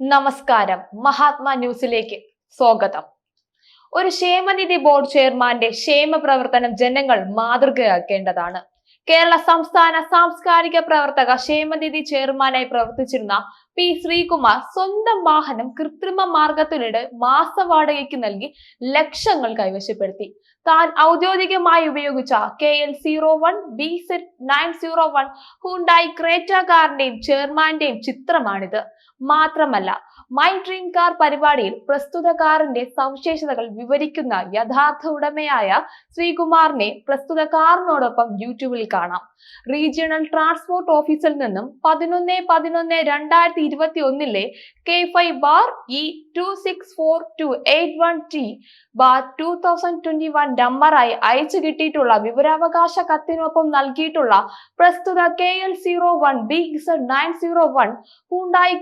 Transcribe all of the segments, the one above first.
നമസ്കാരം. മഹാത്മാ ന്യൂസിലേക്ക് സ്വാഗതം. ഒരു ക്ഷേമനിധി ബോർഡ് ചെയർമാന്റെ ക്ഷേമ പ്രവർത്തനം ജനങ്ങൾ മാതൃകയാക്കേണ്ടതാണ്. കേരള സംസ്ഥാന സാംസ്കാരിക പ്രവർത്തക ക്ഷേമനിധി ചെയർമാനായി പ്രവർത്തിച്ചിരുന്ന പി ശ്രീകുമാർ സ്വന്തം വാഹനം കൃത്രിമ മാർഗത്തിലൂടെ മാസവാടകയ്ക്ക് നൽകി ലക്ഷങ്ങൾ കൈവശപ്പെടുത്തി. താൻ ഔദ്യോഗികമായി ഉപയോഗിച്ച K L zero one B Z nine zero one Hyundai Creta കാറിന്റെയും ചെയർമാന്റെയും ചിത്രമാണിത്. മാത്രമല്ല മൈ ഡ്രീം കാർ പരിപാടിയിൽ പ്രസ്തുത കാറിന്റെ സവിശേഷതകൾ വിവരിക്കുന്ന യഥാർത്ഥ ഉടമയായ ശ്രീകുമാറിനെ പ്രസ്തുത കാറിനോടൊപ്പം യൂട്യൂബിൽ കാണാം. റീജിയണൽ ട്രാൻസ്പോർട്ട് ഓഫീസിൽ നിന്നും പതിനൊന്ന് പതിനൊന്ന് രണ്ടായിരത്തി ഇരുപത്തി ഒന്നിലെ K five bar E two six four two eight one T bar two thousand twenty one നമ്പറായി അയച്ചു കിട്ടിയിട്ടുള്ള വിവരാവകാശ കത്തിനൊപ്പം നൽകിയിട്ടുള്ള പ്രസ്തുത K L zero one B nine zero one Hyundai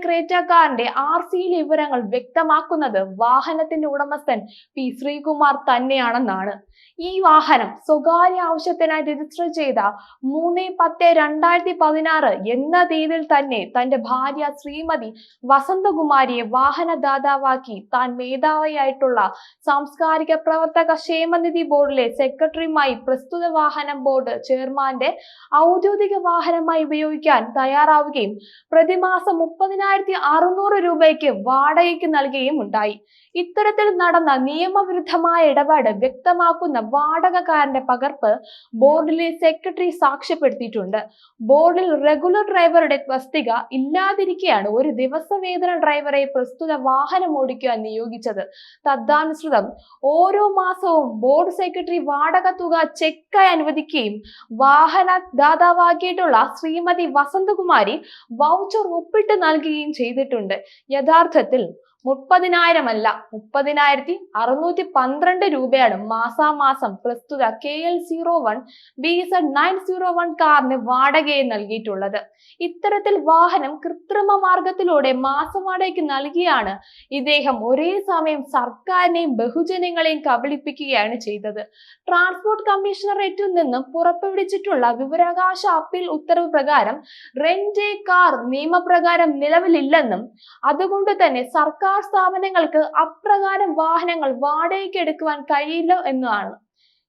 കാറിന്റെ ആർ സി വിവരങ്ങൾ വ്യക്തമാക്കുന്നത് വാഹനത്തിന്റെ ഉടമസ്ഥൻ പി ശ്രീകുമാർ തന്നെയാണെന്നാണ്. ഈ വാഹനം സ്വകാര്യ ആവശ്യത്തിനായി രജിസ്റ്റർ ചെയ്ത മൂന്ന് പത്ത് രണ്ടായിരത്തി പതിനാറ് എന്ന തീയതിയിൽ തന്നെ തന്റെ ഭാര്യ ശ്രീമതി വസന്തകുമാരിയെ വാഹനദാതാവാക്കി താൻ മേധാവിയായിട്ടുള്ള സാംസ്കാരിക പ്രവർത്തക ക്ഷേമനിധി ബോർഡിലെ സെക്രട്ടറിയുമായി പ്രസ്തുത വാഹനം ബോർഡ് ചെയർമാന്റെ ഔദ്യോഗിക വാഹനമായി ഉപയോഗിക്കാൻ തയ്യാറാവുകയും പ്രതിമാസം മുപ്പതിനായിരത്തി അറുന്നൂറ് രൂപയ്ക്ക് വാടകയ്ക്ക് നൽകുകയും ഉണ്ടായി. ഇത്തരത്തിൽ നടന്ന നിയമവിരുദ്ധമായ ഇടപാട് വ്യക്തമാക്കുന്ന വാടകക്കാരന്റെ പകർപ്പ് ബോർഡിലെ സെക്രട്ടറി സാക്ഷ്യപ്പെടുത്തിയിട്ടുണ്ട്. ബോർഡിൽ റെഗുലർ ഡ്രൈവറുടെ തസ്തിക ഇല്ലാതിരിക്കെയാണ് ഒരു ദിവസവേതന ഡ്രൈവറെ പ്രസ്തുത വാഹനം ഓടിക്കുവാൻ നിയോഗിച്ചത്. തദ്ധാനുസൃതം ഓരോ മാസവും ബോർഡ് സെക്രട്ടറി വാടക തുക ചെക്കായി അനുവദിക്കുകയും വാഹന ദാതാവാക്കിയിട്ടുള്ള ശ്രീമതി വസന്തകുമാരി വൗച്ചർ ഒപ്പിട്ട് നൽകുകയും ചെയ്തിട്ടുണ്ട്. യഥാർത്ഥത്തിൽ മുപ്പതിനായിരം അല്ല മുപ്പതിനായിരത്തി അറുന്നൂറ്റി പന്ത്രണ്ട് രൂപയാണ് മാസാമാസം പ്രസ്തുത K L zero one B Z nine zero one കാറിന് വാടകയെ നൽകിയിട്ടുള്ളത്. ഇത്തരത്തിൽ വാഹനം കൃത്രിമ മാർഗത്തിലൂടെ മാസവാടകയ്ക്ക് നൽകിയാണ് ഇദ്ദേഹം ഒരേ സമയം സർക്കാരിനെയും ബഹുജനങ്ങളെയും കബളിപ്പിക്കുകയാണ് ചെയ്തത്. ട്രാൻസ്പോർട്ട് കമ്മീഷണറേറ്റിൽ നിന്നും പുറപ്പെടുവിച്ചിട്ടുള്ള വിവരാകാശ അപ്പീൽ ഉത്തരവ് പ്രകാരം റെന്റ് കാർ നിയമപ്രകാരം നിലവിലില്ലെന്നും അതുകൊണ്ട് തന്നെ സർക്കാർ സ്ഥാപനങ്ങൾക്ക് അപ്രകാരം വാഹനങ്ങൾ വാടകയ്ക്ക് എടുക്കുവാൻ കഴിയില്ല എന്നാണ്.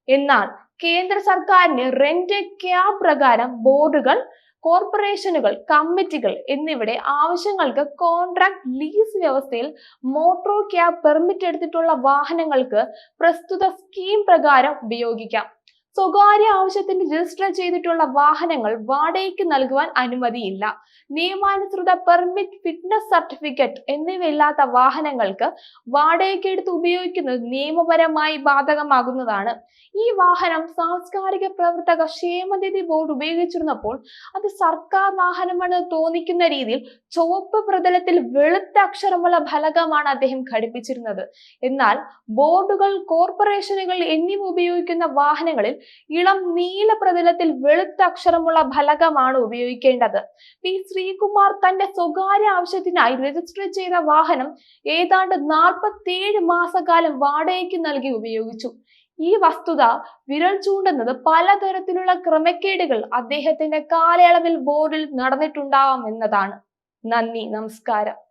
എന്നാൽ കേന്ദ്ര സർക്കാരിന് റെന്റ് ക്യാബ് പ്രകാരം ബോർഡുകൾ കോർപ്പറേഷനുകൾ കമ്മിറ്റികൾ എന്നിവയുടെ ആവശ്യങ്ങൾക്ക് കോൺട്രാക്ട് ലീസ് വ്യവസ്ഥയിൽ മോട്ടോർ ക്യാബ് പെർമിറ്റ് എടുത്തിട്ടുള്ള വാഹനങ്ങൾക്ക് പ്രസ്തുത സ്കീം പ്രകാരം ഉപയോഗിക്കാം. സ്വകാര്യ ആവശ്യത്തിന് രജിസ്റ്റർ ചെയ്തിട്ടുള്ള വാഹനങ്ങൾ വാടകയ്ക്ക് നൽകുവാൻ അനുമതിയില്ല. നിയമാനുസൃത പെർമിറ്റ് ഫിറ്റ്നസ് സർട്ടിഫിക്കറ്റ് എന്നിവയില്ലാത്ത വാഹനങ്ങൾക്ക് വാടകയ്ക്ക് എടുത്ത് ഉപയോഗിക്കുന്നത് നിയമപരമായി ബാധകമാകുന്നതാണ്. ഈ വാഹനം സാംസ്കാരിക പ്രവർത്തക ക്ഷേമനിധി ബോർഡ് ഉപയോഗിച്ചിരുന്നപ്പോൾ അത് സർക്കാർ വാഹനമെന്ന് തോന്നിക്കുന്ന രീതിയിൽ ചുവപ്പ് പ്രതലത്തിൽ വെളുത്ത അക്ഷരമുള്ള ഫലകമാണ് അദ്ദേഹം ഘടിപ്പിച്ചിരുന്നത്. എന്നാൽ ബോർഡുകൾ കോർപ്പറേഷനുകൾ എന്നിവ ഉപയോഗിക്കുന്ന വാഹനങ്ങളിൽ ഇളം നീല പ്രതലത്തിൽ വെളുത്ത അക്ഷരമുള്ള ഫലകമാണ് ഉപയോഗിക്കേണ്ടത്. പി ശ്രീകുമാർ തന്റെ സ്വകാര്യ ആവശ്യത്തിനായി രജിസ്റ്റർ ചെയ്ത വാഹനം ഏതാണ്ട് നാൽപ്പത്തിയേഴ് മാസക്കാലം വാടകയ്ക്ക് നൽകി ഉപയോഗിച്ചു. ഈ വസ്തുത വിരൽ ചൂണ്ടുന്നത് പലതരത്തിലുള്ള ക്രമക്കേടുകൾ അദ്ദേഹത്തിന്റെ കാലയളവിൽ ബോർഡിൽ നടന്നിട്ടുണ്ടാവാം എന്നതാണ്. നന്ദി നമസ്കാരം.